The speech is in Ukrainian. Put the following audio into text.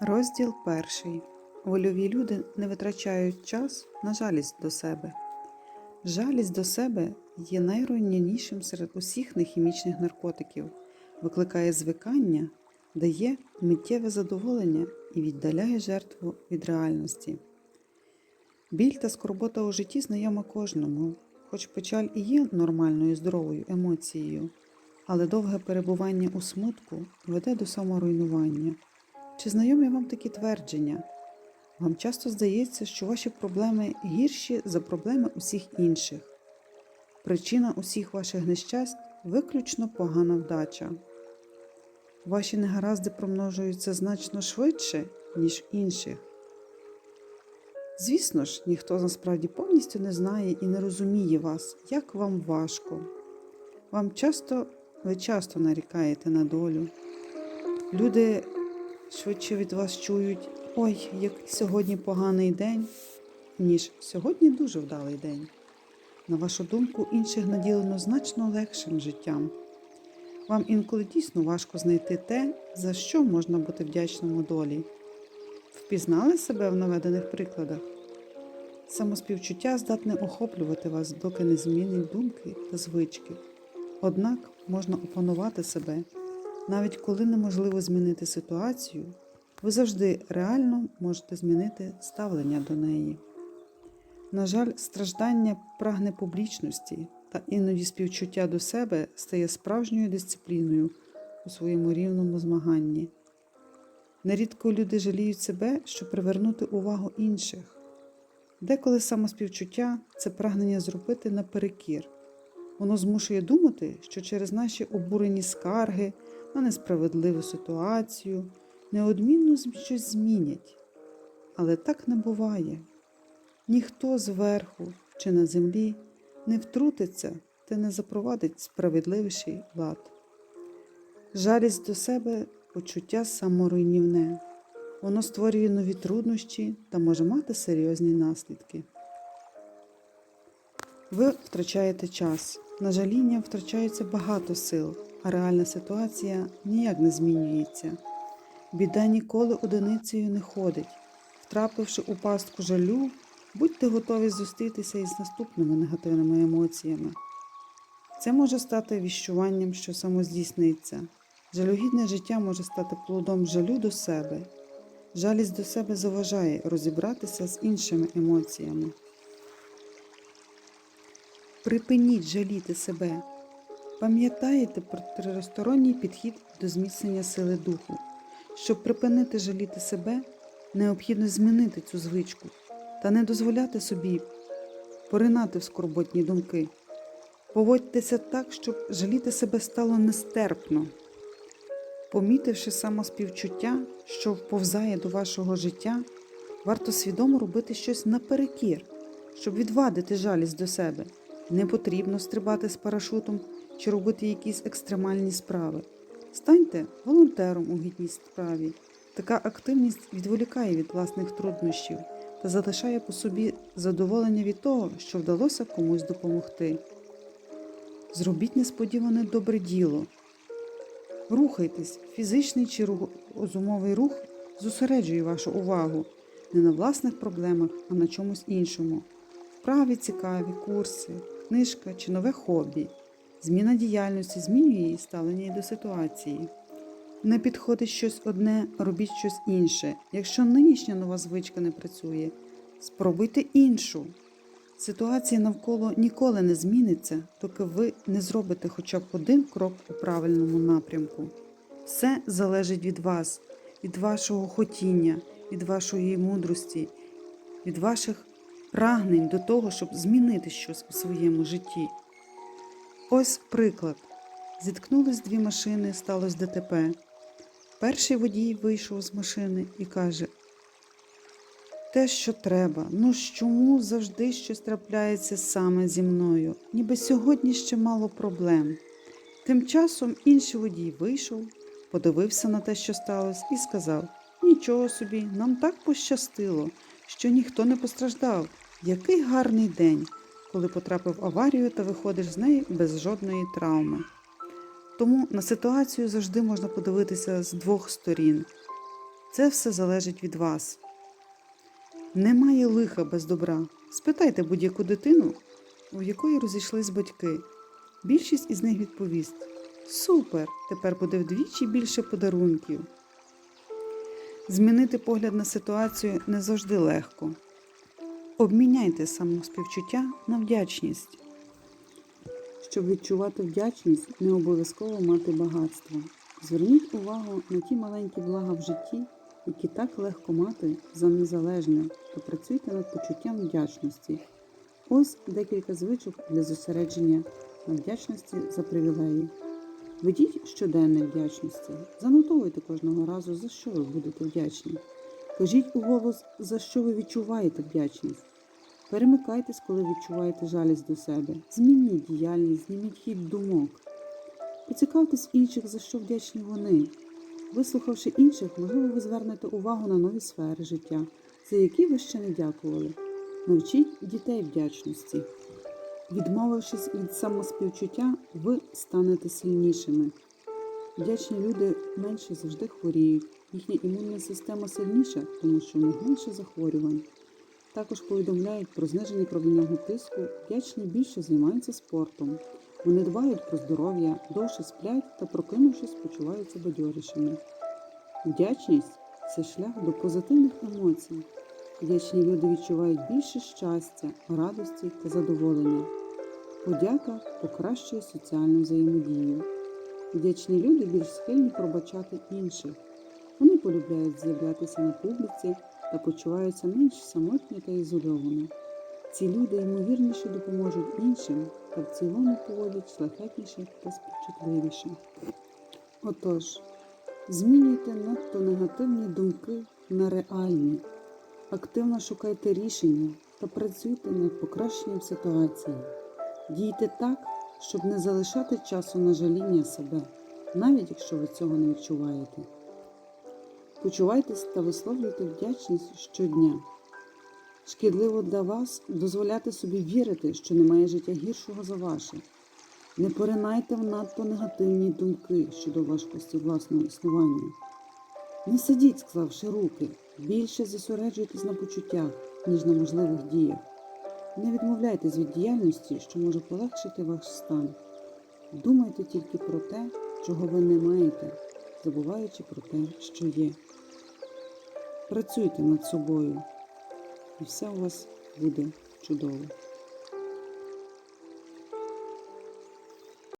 Розділ перший. Вольові люди не витрачають час на жалість до себе. Жалість до себе є найруйнівнішим серед усіх нехімічних наркотиків, викликає звикання, дає миттєве задоволення і віддаляє жертву від реальності. Біль та скорбота у житті знайома кожному, хоч печаль і є нормальною здоровою емоцією, але довге перебування у смутку веде до саморуйнування. Чи знайомі вам такі твердження? Вам часто здається, що ваші проблеми гірші за проблеми усіх інших. Причина усіх ваших нещасть виключно погана вдача. Ваші негаразди промножуються значно швидше, ніж інших. Звісно ж, ніхто насправді повністю не знає і не розуміє вас, як вам важко. Вам часто, ви часто нарікаєте на долю. Люди швидше від вас чують ой, який сьогодні поганий день, ніж сьогодні дуже вдалий день. На вашу думку, інших наділено значно легшим життям. Вам інколи дійсно важко знайти те, за що можна бути вдячному долі. Впізнали себе в наведених прикладах? Самоспівчуття здатне охоплювати вас, доки не змінить думки та звички. Однак можна опанувати себе, навіть коли неможливо змінити ситуацію, ви завжди реально можете змінити ставлення до неї. На жаль, страждання прагне публічності та іноді співчуття до себе стає справжньою дисципліною у своєму рівному змаганні. Нерідко люди жаліють себе, щоб привернути увагу інших. Деколи самоспівчуття це прагнення зробити наперекір. Воно змушує думати, що через наші обурені скарги на несправедливу ситуацію неодмінно щось змінять. Але так не буває. Ніхто зверху чи на землі не втрутиться та не запровадить справедливіший лад. Жалість до себе почуття саморуйнівне. Воно створює нові труднощі та може мати серйозні наслідки. Ви втрачаєте час. На жаління втрачається багато сил, а реальна ситуація ніяк не змінюється. Біда ніколи одиницею не ходить. Втрапивши у пастку жалю, будьте готові зустрітися із наступними негативними емоціями. Це може стати віщуванням, що самоздійсниться. Жалюгідне життя може стати плодом жалю до себе. Жалість до себе заважає розібратися з іншими емоціями. Припиніть жаліти себе. Пам'ятаєте про тристоронній підхід до зміцнення сили духу. Щоб припинити жаліти себе, необхідно змінити цю звичку та не дозволяти собі поринати в скорботні думки. Поводьтеся так, щоб жаліти себе стало нестерпно. Помітивши самоспівчуття, що вповзає до вашого життя, варто свідомо робити щось наперекір, щоб відвадити жалість до себе. Не потрібно стрибати з парашутом чи робити якісь екстремальні справи. Станьте волонтером у гідній справі. Така активність відволікає від власних труднощів та залишає по собі задоволення від того, що вдалося комусь допомогти. Зробіть несподіване добре діло. Рухайтесь, фізичний чи розумовий рух зосереджує вашу увагу не на власних проблемах, а на чомусь іншому. Вправі цікаві, курси, книжка чи нове хобі. Зміна діяльності змінює її ставлення до ситуації. Не підходить щось одне, робіть щось інше. Якщо нинішня нова звичка не працює, спробуйте іншу. Ситуація навколо ніколи не зміниться, доки ви не зробите хоча б один крок у правильному напрямку. Все залежить від вас, від вашого хотіння, від вашої мудрості, від ваших прагнень до того, щоб змінити щось у своєму житті. Ось приклад. Зіткнулись дві машини, сталося ДТП. Перший водій вийшов з машини і каже: Те, що треба, ну чому завжди щось трапляється саме зі мною, ніби сьогодні ще мало проблем. Тим часом інший водій вийшов, подивився на те, що сталося, і сказав: Нічого собі, нам так пощастило, що ніхто не постраждав. Який гарний день, коли потрапив в аварію та виходиш з неї без жодної травми. Тому на ситуацію завжди можна подивитися з двох сторін. Це все залежить від вас. Немає лиха без добра. Спитайте будь-яку дитину, у якої розійшлись батьки. Більшість із них відповість: Супер! Тепер буде вдвічі більше подарунків. Змінити погляд на ситуацію не завжди легко. Обміняйте самоспівчуття на вдячність. Щоб відчувати вдячність, не обов'язково мати багатство. Зверніть увагу на ті маленькі блага в житті, які так легко мати за незалежне, та працюйте над почуттям вдячності. Ось декілька звичок для зосередження на вдячності за привілеї. Ведіть щоденної вдячності, занотовуйте кожного разу, за що ви будете вдячні. Кажіть уголос, за що ви відчуваєте вдячність. Перемикайтесь, коли відчуваєте жалість до себе. Змініть діяльність, зніміть хід думок. Поцікавтесь інших, за що вдячні вони. Вислухавши інших, можливо, ви звернете увагу на нові сфери життя, за які ви ще не дякували. Навчіть дітей вдячності. Відмовившись від самоспівчуття, ви станете сильнішими. Вдячні люди менше завжди хворіють. Їхня імунна система сильніша, тому що в них менше захворювань. Також повідомляють про зниження кров'яного тиску, вдячні більше займаються спортом. Вони дбають про здоров'я, довше сплять та, прокинувшись, почуваються бадьорішими. Вдячність це шлях до позитивних емоцій. Вдячні люди відчувають більше щастя, радості та задоволення. Подяка покращує соціальну взаємодію. Вдячні люди більш схильні пробачати інших. Вони полюбляють з'являтися на публіці та почуваються менш самотні та ізольовані. Ці люди ймовірніше допоможуть іншим та в цілому поводять шляхетніше та співчутливіше. Отож, змінюйте надто негативні думки на реальні, активно шукайте рішення та працюйте над покращенням ситуації. Дійте так, щоб не залишати часу на жаління себе, навіть якщо ви цього не відчуваєте. Почувайтесь та висловлюйте вдячність щодня. Шкідливо для вас дозволяти собі вірити, що немає життя гіршого за ваше. Не поринайте в надто негативні думки щодо важкості власного існування. Не сидіть, склавши руки, більше зосереджуйтесь на почуттях, ніж на можливих діях. Не відмовляйтесь від діяльності, що може полегшити ваш стан. Думайте тільки про те, чого ви не маєте, забуваючи про те, що є. Працюйте над собою, і все у вас буде чудово.